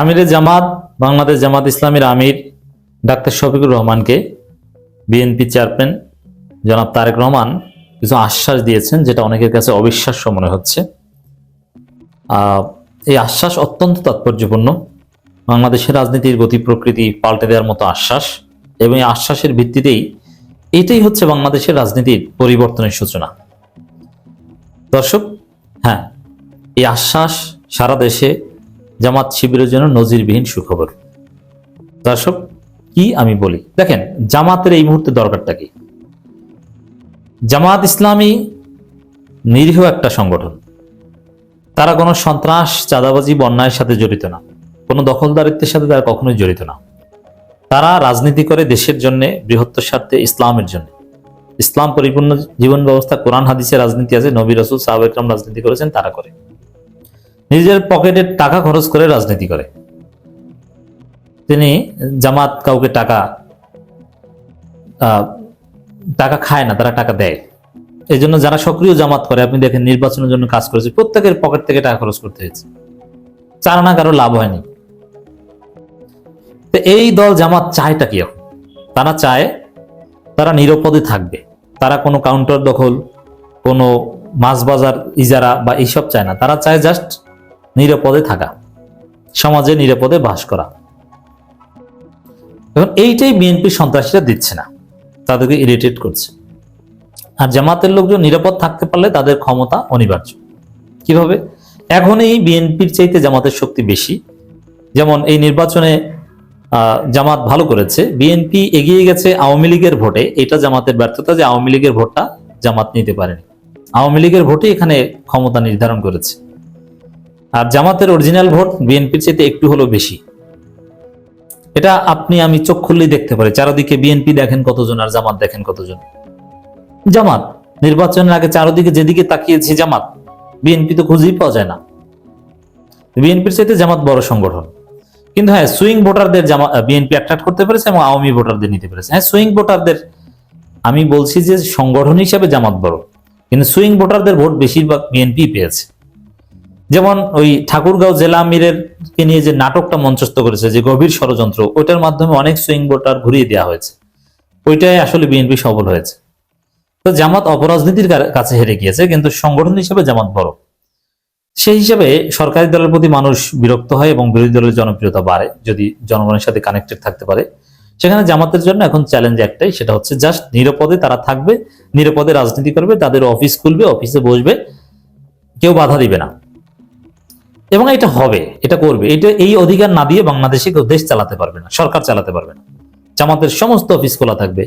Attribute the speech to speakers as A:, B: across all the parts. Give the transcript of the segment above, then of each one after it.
A: আমিরে জামাত, বাংলাদেশ জামাত ইসলামীর আমির ডাক্তার শফিকুর রহমানকে বিএনপি চেয়ারম্যান জনাব তারেক রহমান কিছু আশ্বাস দিয়েছেন, যেটা অনেকের কাছে অবিশ্বাস্য মনে হচ্ছে। এই আশ্বাস অত্যন্ত তাৎপর্যপূর্ণ। বাংলাদেশের রাজনীতির গতি প্রকৃতি পাল্টে দেওয়ার মতো আশ্বাস, এবং এই আশ্বাসের ভিত্তিতেই এটাই হচ্ছে বাংলাদেশের রাজনীতির পরিবর্তনের সূচনা। দর্শক হ্যাঁ এই আশ্বাস সারা দেশে জামাত শিবিরের জন্য নজিরবিহীন সুখবর। দর্শক, কি আমি বলি? দেখেন, জামাতের এই মুহূর্তে দরকারটা কি? জামাত ইসলামী নিরীহ একটা সংগঠন। তারা কোনো সন্ত্রাস, চাঁদাবাজি বন্যায়ের সাথে জড়িত না। কোনো দখলদারিত্বের সাথে তারা কখনোই জড়িত না। তারা রাজনীতি করে দেশের জন্য, বৃহত্তর স্বার্থে, ইসলামের জন্য। ইসলাম পরিপূর্ণ জীবন ব্যবস্থা, কোরআন, হাদিসে রাজনীতি আছে, নবী রসুল সাহাব ইকরাম রাজনীতি করেছেন, তারা করে। নিজের পকেটের টাকা খরচ করে রাজনীতি করে। তিনি জামাত কাউকে টাকা টাকা খায় না, তারা টাকা দেয়। এই জন্য যারা সক্রিয় জামাত করে, আপনি দেখেন নির্বাচনের জন্য কাজ করেছে, প্রত্যেকের পকেট থেকে টাকা খরচ করতে হয়েছে। চার না কারও লাভ হয়নি। তো এই দল জামাত চায়টা কি এখন? তারা চায় তারা নিরাপদে থাকবে। তারা কোনো কাউন্টার দখল, কোনো মাছ বাজার ইজারা বা এইসব চায় না। তারা চায় জাস্ট নিরাপদে থাকা, সমাজে নিরাপদে বাস করা। এখন এইটাই বিএনপি সন্ত্রাসীরা দিচ্ছে না, তাদেরকে ইরিটেট করছে। আর জামাতের লোকজন নিরাপদ থাকতে পারলে তাদের ক্ষমতা অনিবার্য। কীভাবে? এখন এই বিএনপির চাইতে জামাতের শক্তি বেশি। যেমন এই নির্বাচনে জামাত ভালো করেছে বিএনপি এগিয়ে গেছে আওয়ামী লীগের ভোটে। এটা জামাতের ব্যর্থতা যে আওয়ামী লীগের ভোটটা জামাত নিতে পারেনি। আওয়ামী লীগের ভোটে এখানে ক্ষমতা নির্ধারণ করেছে। আর জামাতের অরিজিনাল ভোট বিএনপির চাইতে একটু হলেও বেশি। এটা আপনি, আমি চোখ খুললেই দেখতে পারি। চারদিকে বিএনপি দেখেন কতজন আর জামাত দেখেন কতজন। জামাত, নির্বাচনের আগে চারদিকে যেদিকে তাকিয়েছে জামাত বিএনপি তো খুঁজেই পাওয়া যায় না। বিএনপির চাইতে জামাত বড় সংগঠন। কিন্তু হ্যাঁ সুইং ভোটারদের জামা বিএনপি অ্যাট্রাক্ট করতে পেরেছে এবং আওয়ামী ভোটারদের নিতে পেরেছে। হ্যাঁ সুইং ভোটারদের আমি বলছি যে সংগঠন হিসেবে জামাত বড়। কিন্তু সুইং ভোটারদের ভোট বেশিরভাগ বিএনপি পেয়েছে। যেমন ওই ঠাকুরগাঁও জেলা আমিরের কে নিয়ে যে নাটকটা মঞ্চস্থ করেছে, যে গভীর ষড়যন্ত্র, ওইটার মাধ্যমে অনেক সুইং ভোটার ঘুরিয়ে দেওয়া হয়েছে। ওইটাই আসলে বিএনপি সফল হয়েছে। তো জামাত অপরাজনীতির কাছে হেরে গিয়েছে, কিন্তু সংগঠন হিসেবে জামাত বড়। সেই হিসাবে সরকারি দলের প্রতি মানুষ বিরক্ত হয় এবং বিরোধী দলের জনপ্রিয়তা বাড়ে, যদি জনগণের সাথে কানেক্টেড থাকতে পারে। সেখানে জামাতের জন্য এখন চ্যালেঞ্জ একটাই, সেটা হচ্ছে জাস্ট নিরাপদে তারা থাকবে, নিরাপদে রাজনীতি করবে, তাদের অফিস খুলবে অফিসে বসবে, কেউ বাধা দিবে না। এবং এটা হবে, এটা করবে। এটা এই অধিকার না দিয়ে বাংলাদেশে কেউ দেশ চালাতে পারবে না, সরকার চালাতে পারবে না। জামাতের সমস্ত অফিস খোলা থাকবে,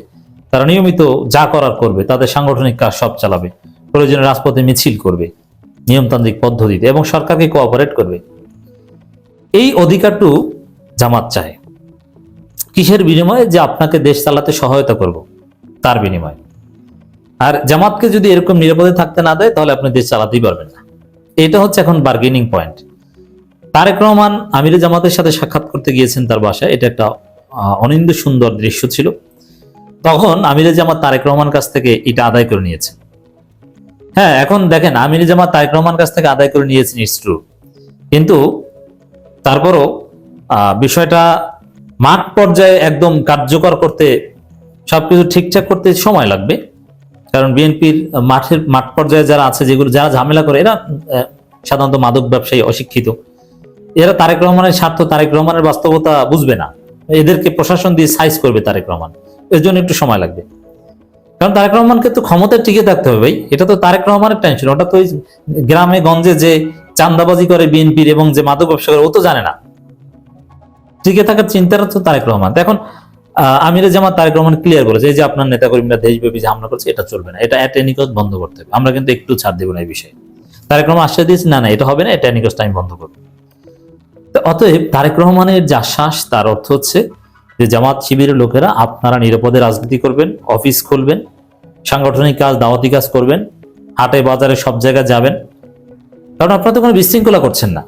A: তারা নিয়মিত যা করার করবে, তাদের সাংগঠনিক কাজ সব চালাবে, প্রয়োজনে রাজপথে মিছিল করবে, নিয়মতান্ত্রিক পদ্ধতিতে, এবং সরকারকে কোঅপারেট করবে। এই অধিকারটু জামাত চায়। কিসের বিনিময়ে? যে আপনাকে দেশ চালাতে সহায়তা করব, তার বিনিময়ে। আর জামাতকে যদি এরকম নিরাপদে থাকতে না দেয়, তাহলে আপনি দেশ চালাতেই পারবেন না। এটা হচ্ছে এখন বার্গেনিং পয়েন্ট তারেক রহমান আমিরে জামাতের সাথে সাক্ষাৎ করতে গিয়েছেন তার বাসায়। এটা একটা অনিন্দ সুন্দর দৃশ্য ছিল। তখন আমিরে জামাত তারেক রহমান কাছ থেকে এটা আদায় করে নিয়েছেন হ্যাঁ এখন দেখেন, আমিরে জামাত তারেক রহমান কাছ থেকে আদায় করে নিয়েছেন ইটস ট্রু কিন্তু তারপরও বিষয়টা মাঠ পর্যায়ে একদম কার্যকর করতে, সবকিছু ঠিকঠাক করতে সময় লাগবে। কারণ বিএনপির মাঠের, মাঠ পর্যায়ে যারা আছে, যেগুলো, যারা ঝামেলা করে, এরা সাধারণত মাদক ব্যবসায়ী, অশিক্ষিত। এরা তারেক রহমানের স্বার্থ, তারেক রহমানের বাস্তবতা বুঝবে না। এদেরকে প্রশাসন দিয়ে সাইজ করবে তারেক রহমান। এর জন্য একটু সময় লাগবে। কারণ তারেক রহমানকে তো ক্ষমতায় টিকে থাকতে হবে ভাই। এটা তো তারেক রহমানের টেনশন ওটা তো গ্রামে, গঞ্জে যে চান্দাবাজি করে বিএনপির এবং যে মাদক ব্যবসা করে, ও তো জানে না। টিকে থাকার চিন্তাটা তো তারেক রহমান। এখন আমিরে জামাত তারেক রহমান ক্লিয়ার করেছে এই যে আপনার নেতাকর্মীরা দেশব্যাপী যে হামলা করছে, এটা চলবে না। এটা এনি বন্ধ করতে হবে। আমরা কিন্তু একটু ছাড় দেবো না এই বিষয়ে। তারেক রহমান আশ্বাস দিয়েছে, না না, এটা হবে না, এটা আমি বন্ধ করব। অতএব তারেক রহমানের যা শ্বাস, তার অর্থ হচ্ছে যে জামাত শিবিরের লোকেরা আপনারা নিরাপদে রাজনীতি করবেন, অফিস খুলবেন, সাংগঠনিক কাজ, দাওয়াতি কাজ করবেন, হাটে, বাজারে সব জায়গায় যাবেন। কারণ আপনারা তো কোনো বিশৃঙ্খলা করছেন না।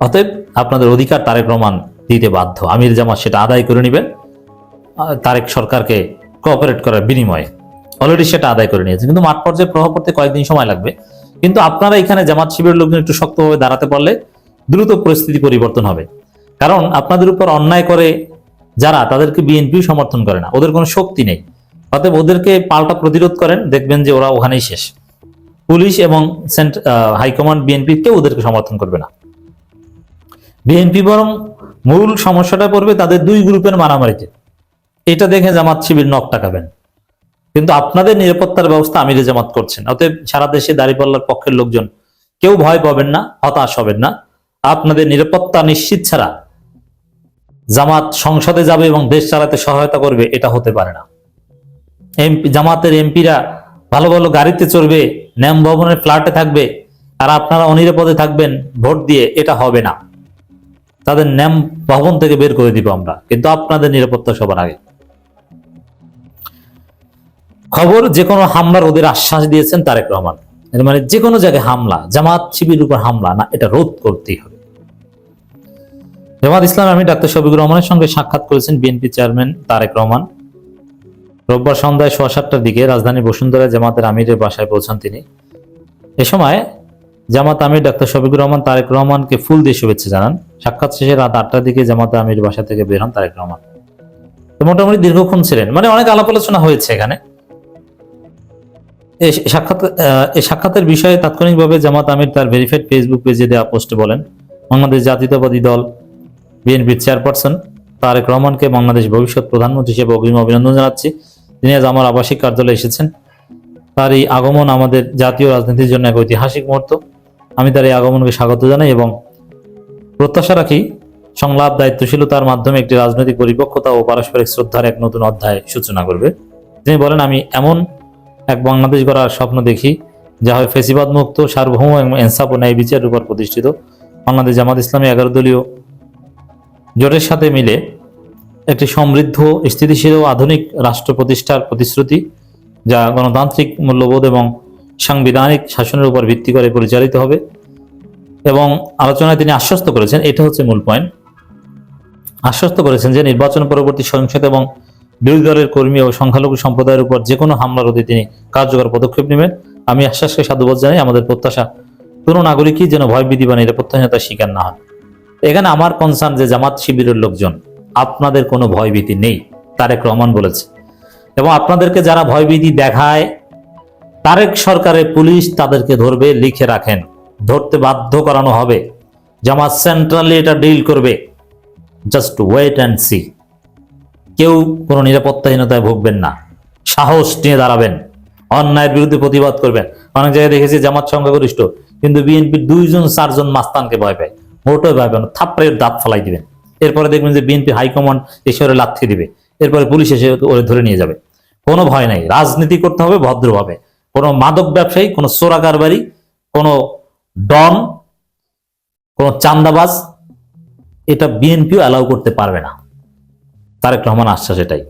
A: অতএব আপনাদের অধিকার তারেক রহমান দিতে বাধ্য। আমির জামাত সেটা আদায় করে নেবেন। তারেক সরকারকে কোঅপারেট করার বিনিময়ে। অলরেডি সেটা আদায় করে নিয়েছে। কিন্তু মাঠ পর্যায়ে প্রভাব পড়তে কয়েকদিন সময় লাগবে। কিন্তু আপনারা এখানে জামাত শিবিরের লোকজন একটু শক্তভাবে দাঁড়াতে পারলে দ্রুত পরিস্থিতি পরিবর্তন হবে। কারণ আপনাদের উপর অন্যায় করে যারা, তাদেরকে বিএনপি সমর্থন করে না। ওদের কোনো শক্তি নেই। অতএব ওদেরকে পাল্টা প্রতিরোধ করেন, দেখবেন যে ওরা ওখানেই শেষ। পুলিশ এবং হাইকমান্ড বিএনপি কেউ ওদেরকে সমর্থন করবে না। বিএনপি বরং মূল সমস্যাটা পড়বে তাদের দুই গ্রুপের মারামারিতে। এটা দেখে জামাত শিবির নখ টাকাবেন। কিন্তু আপনাদের নিরাপত্তার ব্যবস্থা আমিরে জামাত করছেন। অতএব সারা দেশে দাঁড়িপাল্লার পক্ষের লোকজন কেউ ভয় পাবেন না, হতাশ হবেন না। আপনাদের নিরাপত্তা নিশ্চিত ছাড়া জামাত সংসদে যাবে এবং দেশ চালাতে সহায়তা করবে, এটা হতে পারে না। এমপি, জামাতের এমপিরা ভালো ভালো গাড়িতে চড়বে ন্যাম ভবনের ফ্ল্যাটে থাকবে, আর আপনারা অনিরাপদে থাকবেন, ভোট দিয়ে এটা হবে না। তাদের ন্যাম ভবন থেকে বের করে দিব আমরা, কিন্তু আপনাদের নিরাপত্তা সবার আগে। খবর, যে কোনো হামলার ওদের আশ্বাস দিয়েছেন তারেক রহমান। মানে যে কোনো জায়গায় হামলা, জামাত শিবির উপর হামলা, না, এটা রোধ করতেই হবে। জামাত ইসলাম আমি ডাক্তার শফিকুর রহমানের সঙ্গে সাক্ষাৎ করেছেন বিএনপি চেয়ারম্যান তারেক রহমান। রোববার সন্ধ্যায় সোয়া সাতটার দিকে রাজধানী বসুন্ধরা জামাতের আমিরের বাসায় পৌঁছান তিনি। এ সময় জামাত আমির ডাক্তার শফিকুর রহমান, তারেক রহমানকে ফুল দিয়ে শুভেচ্ছা জানান। সাক্ষাৎ শেষে রাত আটটার দিকে জামাত আমির বাসা থেকে বের হন তারেক রহমান। তো মোটামুটি দীর্ঘক্ষণ ছিলেন। মানে অনেক আলাপ আলোচনা হয়েছে এখানে। সাক্ষাৎ সাক্ষাতের বিষয়ে তাৎক্ষণিকভাবে জামাত আমির তার ভেরিফাইড ফেসবুক পেজে দেওয়া পোস্টে বলেন, বাংলাদেশ জাতীয়তাবাদী দল বিএনপির চেয়ারপারসন তারেক রহমানকে বাংলাদেশ ভবিষ্যৎ প্রধানমন্ত্রী হিসেবে অগ্রিম অভিনন্দন জানাচ্ছি। তিনি আজ আমার আবাসিক কার্যালয়ে এসেছেন। তার এই আগমন আমাদের জাতীয় রাজনীতির জন্য এক ঐতিহাসিক মুহূর্ত। আমি তার এই আগমনকে স্বাগত জানাই এবং প্রত্যাশা রাখি সংলাপ দায়িত্বশীলতার মাধ্যমে একটি রাজনৈতিক পরিপক্কতা ও পারস্পরিক শ্রদ্ধার এক নতুন অধ্যায় সূচনা করবে। তিনি বলেন, আমি এমন এক বাংলাদেশ গড়ার স্বপ্ন দেখি, যা হয় ফেসিবাদ মুক্ত সার্বভৌম এবং এনসাফ ও ন্যায় বিচারের উপর প্রতিষ্ঠিত। বাংলাদেশ জামাত ইসলামী এগারো দলীয় জোটের সাথে মিলে একটি সমৃদ্ধ, স্থিতিশীল ও আধুনিক রাষ্ট্র প্রতিষ্ঠার প্রতিশ্রুতি, যা গণতান্ত্রিক মূল্যবোধ এবং সাংবিধানিক শাসনের উপর ভিত্তি করে পরিচালিত হবে। এবং আলোচনায় তিনি আশ্বস্ত করেছেন, এটা হচ্ছে মূল পয়েন্ট আশ্বস্ত করেছেন যে নির্বাচন পরবর্তী সহিংসতা এবং বিরোধী দলের কর্মী ও সংখ্যালঘু সম্প্রদায়ের উপর যে কোনো হামলা রোধে তিনি কার্যকর পদক্ষেপ নেবেন। আমি আশ্বাসকে সাধুবাদ জানাই, আমাদের প্রত্যাশা কোনো নাগরিকই যেন ভয়ভীতি বা নিরাপত্তাহীনতার শিকার না হন। এখানে আমার কনসার্ন যে জামাত শিবিরের লোকজন, আপনাদের কোনো ভয়ভীতি নেই, তারেক রহমান বলেছে। এবং আপনাদেরকে যারা ভয়ভীতি দেখায়, তারেক সরকারের পুলিশ তাদেরকে ধরবে, লিখে রাখেন। ধরতে বাধ্য করানো হবে। জামাত সেন্ট্রালি এটা ডিল করবে। জাস্ট ওয়েট অ্যান্ড সি কেউ কোনো নিরাপত্তাহীনতায় ভুগবেন না। সাহস নিয়ে দাঁড়াবেন। অন্যায়ের বিরুদ্ধে প্রতিবাদ করবেন। অনেক জায়গায় দেখেছি জামাত সংখ্যাগরিষ্ঠ, কিন্তু বিএনপির দুইজন, চারজন মাস্তানকে ভয় পায়। মোটেও ভয় পায় না থাপ্পড়ের দাঁত ফেলাই দিবেন। এরপরে দেখবেন যে বিএনপি হাইকমান্ড এসে লাথি দিবে। এরপরে পুলিশ এসে ওরে ধরে নিয়ে যাবে। কোনো ভয় নাই। রাজনীতি করতে হবে ভদ্রভাবে। কোনো মাদক ব্যবসায়ী, কোনো চোরা কারবারি, কোনো ডন, কোনো চান্দাবাজ, এটা বিএনপিও অ্যালাউ করতে পারবে না। তারেক রহমান আশ্বাস এটাই।